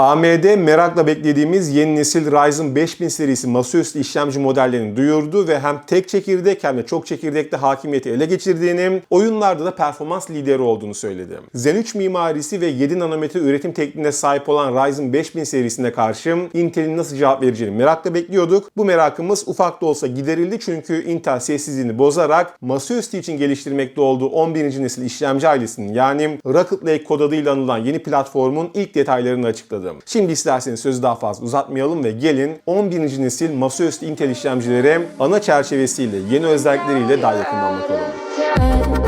AMD merakla beklediğimiz yeni nesil Ryzen 5000 serisi masaüstü işlemci modellerini duyurdu ve hem tek çekirdek hem de çok çekirdekte hakimiyeti ele geçirdiğini, oyunlarda da performans lideri olduğunu söyledi. Zen 3 mimarisi ve 7 nanometre üretim tekniğine sahip olan Ryzen 5000 serisine karşı Intel'in nasıl cevap vereceğini merakla bekliyorduk. Bu merakımız ufak da olsa giderildi çünkü Intel sessizliğini bozarak masaüstü için geliştirmekte olduğu 11. nesil işlemci ailesinin yani Rocket Lake kod adıyla anılan yeni platformun ilk detaylarını açıkladı. Şimdi isterseniz sözü daha fazla uzatmayalım ve gelin 11. nesil masaüstü Intel işlemcilere ana çerçevesiyle yeni özellikleriyle daha yakından bakalım.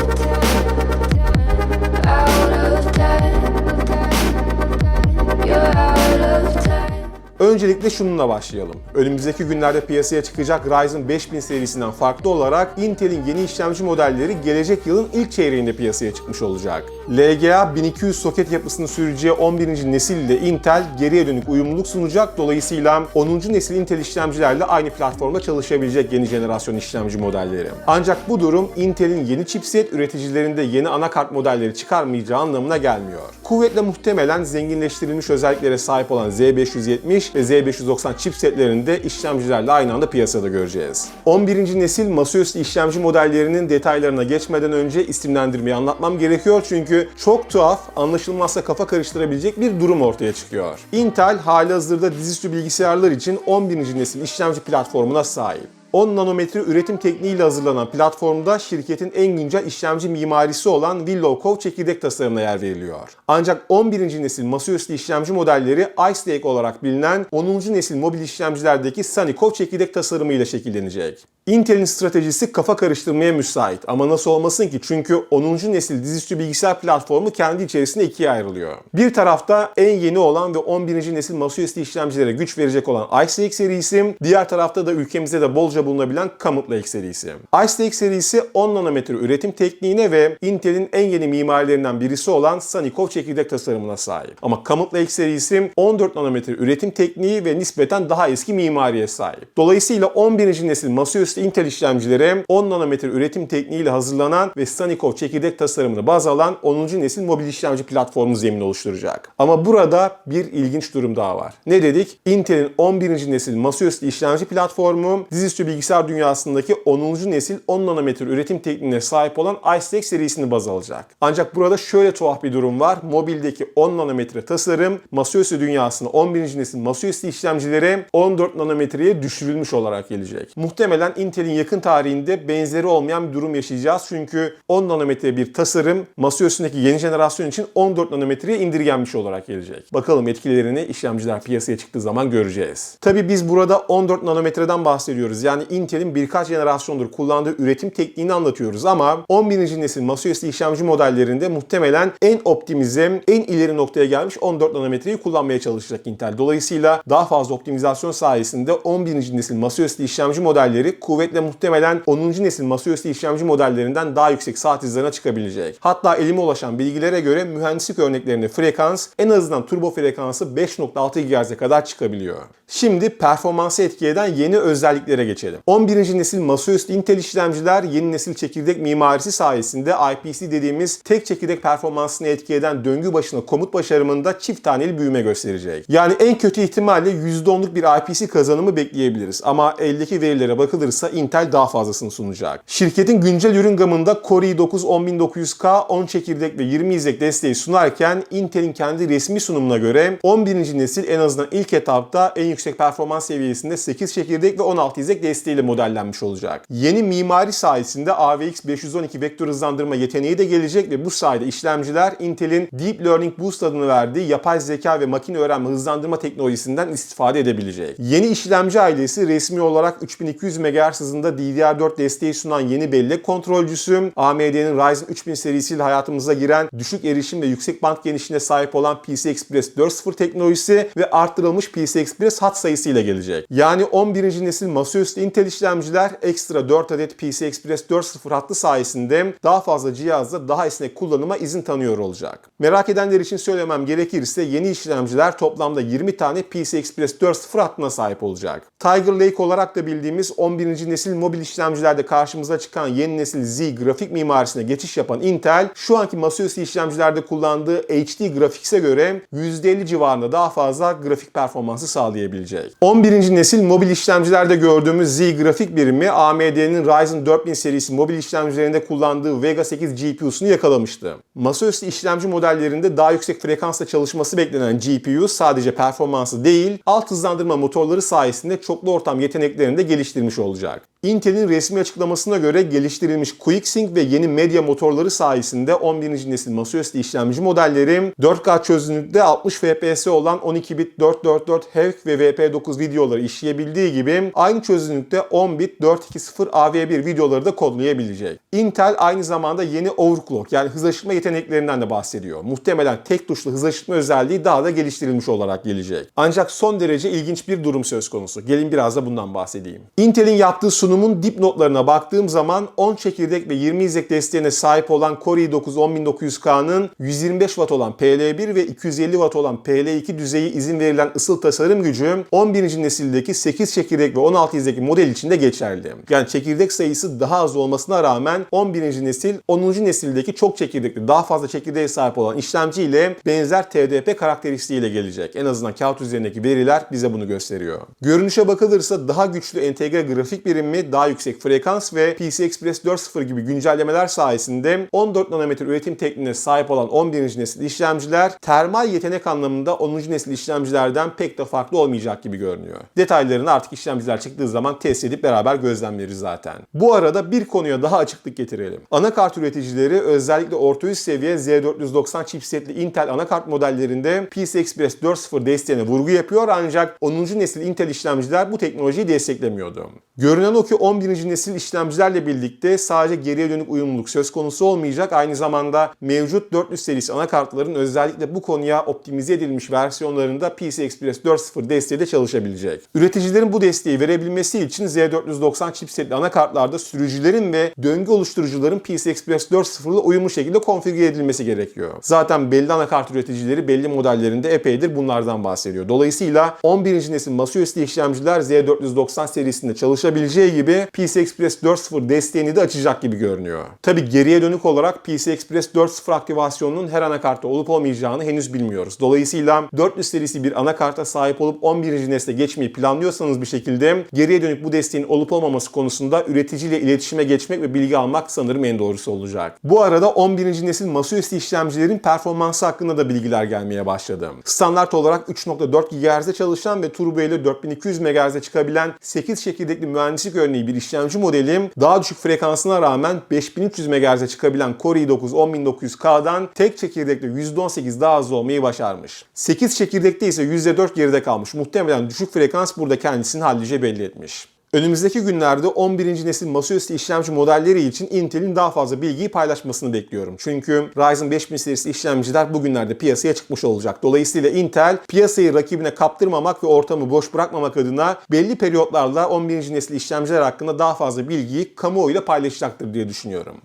Öncelikle şununla başlayalım. Önümüzdeki günlerde piyasaya çıkacak Ryzen 5000 serisinden farklı olarak Intel'in yeni işlemci modelleri gelecek yılın ilk çeyreğinde piyasaya çıkmış olacak. LGA 1200 soket yapısını süreceği 11. nesil ile Intel geriye dönük uyumluluk sunacak. Dolayısıyla 10. nesil Intel işlemcilerle aynı platformda çalışabilecek yeni jenerasyon işlemci modelleri. Ancak bu durum Intel'in yeni chipset üreticilerinde yeni anakart modelleri çıkarmayacağı anlamına gelmiyor. Kuvvetle muhtemelen zenginleştirilmiş özelliklere sahip olan Z570 ve Z590 chipsetlerini işlemcilerle aynı anda piyasada göreceğiz. 11. nesil masaüstü işlemci modellerinin detaylarına geçmeden önce isimlendirmeyi anlatmam gerekiyor çünkü çok tuhaf, anlaşılmazsa kafa karıştırabilecek bir durum ortaya çıkıyor. Intel hali hazırda dizüstü bilgisayarlar için 11. nesil işlemci platformuna sahip. 10 nanometre üretim tekniğiyle hazırlanan platformda şirketin en güncel işlemci mimarisi olan Willow Cove çekirdek tasarımına yer veriliyor. Ancak 11. nesil masaüstü işlemci modelleri Ice Lake olarak bilinen 10. nesil mobil işlemcilerdeki Sunny Cove çekirdek tasarımıyla şekillenecek. Intel'in stratejisi kafa karıştırmaya müsait ama nasıl olmasın ki çünkü 10. nesil dizüstü bilgisayar platformu kendi içerisinde ikiye ayrılıyor. Bir tarafta en yeni olan ve 11. nesil masaüstü işlemcilere güç verecek olan Ice Lake serisi, diğer tarafta da ülkemizde de bolca bulunabilen Comet Lake serisi. Ice Lake serisi 10 nanometre üretim tekniğine ve Intel'in en yeni mimarilerinden birisi olan Sunny Cove çekirdek tasarımına sahip. Ama Comet Lake serisi 14 nanometre üretim tekniği ve nispeten daha eski mimariye sahip. Dolayısıyla 11. nesil masaüstü Intel işlemcilere 10 nanometre üretim tekniğiyle hazırlanan ve Sunny Cove çekirdek tasarımını baz alan 10. nesil mobil işlemci platformu zemini oluşturacak. Ama burada bir ilginç durum daha var. Ne dedik? Intel'in 11. nesil masaüstü işlemci platformu dizüstü bilgisayar dünyasındaki 10. nesil 10 nanometre üretim tekniğine sahip olan Ice Lake serisini baz alacak. Ancak burada şöyle tuhaf bir durum var. Mobildeki 10 nanometre tasarım masaüstü dünyasında 11. nesil masaüstü işlemcilere 14 nanometreye düşürülmüş olarak gelecek. Muhtemelen Intel'in yakın tarihinde benzeri olmayan bir durum yaşayacağız. Çünkü 10 nanometre bir tasarım masaüstündeki yeni jenerasyon için 14 nanometreye indirgenmiş olarak gelecek. Bakalım etkilerini işlemciler piyasaya çıktığı zaman göreceğiz. Tabi biz burada 14 nanometreden bahsediyoruz. Yani Intel'in birkaç jenerasyondur kullandığı üretim tekniğini anlatıyoruz ama 11. nesil masaüstü işlemci modellerinde muhtemelen en optimize, en ileri noktaya gelmiş 14 nanometreyi kullanmaya çalışacak Intel. Dolayısıyla daha fazla optimizasyon sayesinde 11. nesil masaüstü işlemci modelleri kuvvetle muhtemelen 10. nesil masaüstü işlemci modellerinden daha yüksek saat hızlarına çıkabilecek. Hatta elime ulaşan bilgilere göre mühendislik örneklerinde frekans en azından turbo frekansı 5.6 GHz'e kadar çıkabiliyor. Şimdi performansı etki eden yeni özelliklere geçelim. 11. nesil masaüstü Intel işlemciler yeni nesil çekirdek mimarisi sayesinde IPC dediğimiz tek çekirdek performansını etki eden döngü başına komut başarımında çift taneli büyüme gösterecek. Yani en kötü ihtimalle %10'luk bir IPC kazanımı bekleyebiliriz. Ama eldeki verilere bakılırsa Intel daha fazlasını sunacak. Şirketin güncel ürün gamında Core i9 10900K 10 çekirdek ve 20 izlek desteği sunarken Intel'in kendi resmi sunumuna göre 11. nesil en azından ilk etapta en yüksek performans seviyesinde 8 çekirdek ve 16 izlek desteğiyle modellenmiş olacak. Yeni mimari sayesinde AVX 512 vektör hızlandırma yeteneği de gelecek ve bu sayede işlemciler Intel'in Deep Learning Boost adını verdiği yapay zeka ve makine öğrenme hızlandırma teknolojisinden istifade edebilecek. Yeni işlemci ailesi resmi olarak 3200 MHz hızında DDR4 desteği sunan yeni bellek kontrolcüsü, AMD'nin Ryzen 3000 serisiyle hayatımıza giren düşük erişim ve yüksek band genişliğine sahip olan PCI Express 4.0 teknolojisi ve arttırılmış PCI Express hat sayısıyla gelecek. Yani 11. nesil masaüstü Intel işlemciler ekstra 4 adet PCI Express 4.0 hattı sayesinde daha fazla cihazda daha esnek kullanıma izin tanıyor olacak. Merak edenler için söylemem gerekirse yeni işlemciler toplamda 20 tane PCI Express 4.0 hattına sahip olacak. Tiger Lake olarak da bildiğimiz 11. nesil mobil işlemcilerde karşımıza çıkan yeni nesil Z grafik mimarisine geçiş yapan Intel, şu anki masaüstü işlemcilerde kullandığı HD Graphics'e göre %50 civarında daha fazla grafik performansı sağlayabilecek. 11. nesil mobil işlemcilerde gördüğümüz Z grafik birimi AMD'nin Ryzen 4000 serisi mobil işlemcilerinde kullandığı Vega 8 GPU'sunu yakalamıştı. Masaüstü işlemci modellerinde daha yüksek frekansla çalışması beklenen GPU sadece performansı değil, alt hızlandırma motorları sayesinde çoklu ortam yeteneklerini de geliştirmiş olacak. Intel'in resmi açıklamasına göre geliştirilmiş QuickSync ve yeni medya motorları sayesinde 11. nesil masaüstü işlemci modelleri 4K çözünürlükte 60 FPS olan 12 bit 444 HEVC ve VP9 videoları işleyebildiği gibi aynı çözünürlükte 10 bit 420 AV1 videoları da kodlayabilecek. Intel aynı zamanda yeni overclock yani hız aşırtma yeteneklerinden de bahsediyor. Muhtemelen tek tuşlu hız aşırtma özelliği daha da geliştirilmiş olarak gelecek. Ancak son derece ilginç bir durum söz konusu. Gelin biraz da bundan bahsedeyim. Intel'in yaptığı sunumun dipnotlarına baktığım zaman 10 çekirdek ve 20 izlek desteğine sahip olan Core i9 10900K'nın 125 Watt olan PL1 ve 250 Watt olan PL2 düzeyi izin verilen ısıl tasarım gücü 11. nesildeki 8 çekirdek ve 16 izleki model için de geçerli. Yani çekirdek sayısı daha az olmasına rağmen 11. nesil 10. nesildeki çok çekirdekli daha fazla çekirdeğe sahip olan işlemci ile benzer TDP karakteristiğiyle gelecek. En azından kağıt üzerindeki veriler bize bunu gösteriyor. Görünüşe bakılırsa daha güçlü entegre grafik birimi, daha yüksek frekans ve PCI Express 4.0 gibi güncellemeler sayesinde 14 nanometre üretim tekniğine sahip olan 11. nesil işlemciler termal yetenek anlamında 10. nesil işlemcilerden pek de farklı olmayacak gibi görünüyor. Detaylarını artık işlemciler çıktığı zaman test edip beraber gözlemleriz zaten. Bu arada bir konuya daha açıklık getirelim. Anakart üreticileri özellikle orta üst seviye Z490 chipsetli Intel anakart modellerinde PCI Express 4.0 desteğine vurgu yapıyor ancak 10. nesil Intel işlemciler bu teknolojiyi desteklemiyordu. Görünen o ki 11. nesil işlemcilerle birlikte sadece geriye dönük uyumluluk söz konusu olmayacak. Aynı zamanda mevcut 400 serisi anakartların özellikle bu konuya optimize edilmiş versiyonlarında PCI Express 4.0 desteği de çalışabilecek. Üreticilerin bu desteği verebilmesi için Z490 chipsetli anakartlarda sürücülerin ve döngü oluşturucuların PCI Express 4.0 ile uyumlu şekilde konfigüre edilmesi gerekiyor. Zaten belli anakart üreticileri belli modellerinde epeydir bunlardan bahsediyor. Dolayısıyla 11. nesil masaüstü işlemciler Z490 serisinde çalışabileceği gibi PC Express 4.0 desteğini de açacak gibi görünüyor. Tabi geriye dönük olarak PC Express 4.0 aktivasyonunun her anakartta olup olmayacağını henüz bilmiyoruz. Dolayısıyla 400 serisi bir anakarta sahip olup 11. nesle geçmeyi planlıyorsanız bir şekilde geriye dönük bu desteğin olup olmaması konusunda üreticiyle iletişime geçmek ve bilgi almak sanırım en doğrusu olacak. Bu arada 11. nesil masaüstü işlemcilerin performansı hakkında da bilgiler gelmeye başladı. Standart olarak 3.4 GHz'de çalışan ve turbo ile 4200 MHz'e çıkabilen 8 çekirdekli mühendislik örneği bir işlemci modeli daha düşük frekansına rağmen 5300 MHz'e çıkabilen Core i9 10900K'dan tek çekirdekle %18 daha az olmayı başarmış. 8 çekirdekte ise %4 geride kalmış. Muhtemelen düşük frekans burada kendisini hallice belli etmiş. Önümüzdeki günlerde 11. nesil masaüstü işlemci modelleri için Intel'in daha fazla bilgiyi paylaşmasını bekliyorum. Çünkü Ryzen 5000 serisi işlemciler bugünlerde piyasaya çıkmış olacak. Dolayısıyla Intel piyasayı rakibine kaptırmamak ve ortamı boş bırakmamak adına belli periyotlarla 11. nesil işlemciler hakkında daha fazla bilgiyi kamuoyuyla paylaşacaktır diye düşünüyorum.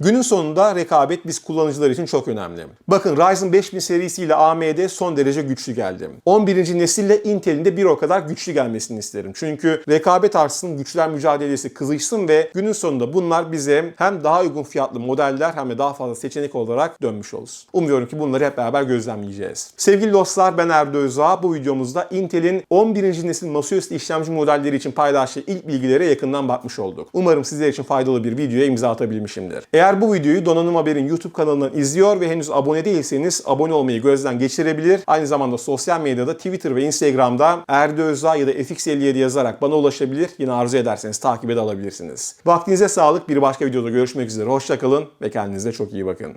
Günün sonunda rekabet biz kullanıcılar için çok önemli. Bakın Ryzen 5000 serisiyle AMD son derece güçlü geldi. 11. nesille Intel'in de bir o kadar güçlü gelmesini isterim. Çünkü rekabet artsın, güçler mücadelesi kızışsın ve günün sonunda bunlar bize hem daha uygun fiyatlı modeller hem de daha fazla seçenek olarak dönmüş olsun. Umuyorum ki bunları hep beraber gözlemleyeceğiz. Sevgili dostlar ben Erdo Özağ. Bu videomuzda Intel'in 11. nesil masaüstü işlemci modelleri için paylaştığı ilk bilgilere yakından bakmış olduk. Umarım sizler için faydalı bir videoya imza atabilmişimdir. Eğer bu videoyu Donanım Haber'in YouTube kanalından izliyor ve henüz abone değilseniz abone olmayı gözden geçirebilir. Aynı zamanda sosyal medyada Twitter ve Instagram'da Erdo Özağ ya da FX57 yazarak bana ulaşabilir. Yine arzu ederseniz takip ede alabilirsiniz. Vaktinize sağlık. Bir başka videoda görüşmek üzere. Hoşçakalın ve kendinize çok iyi bakın.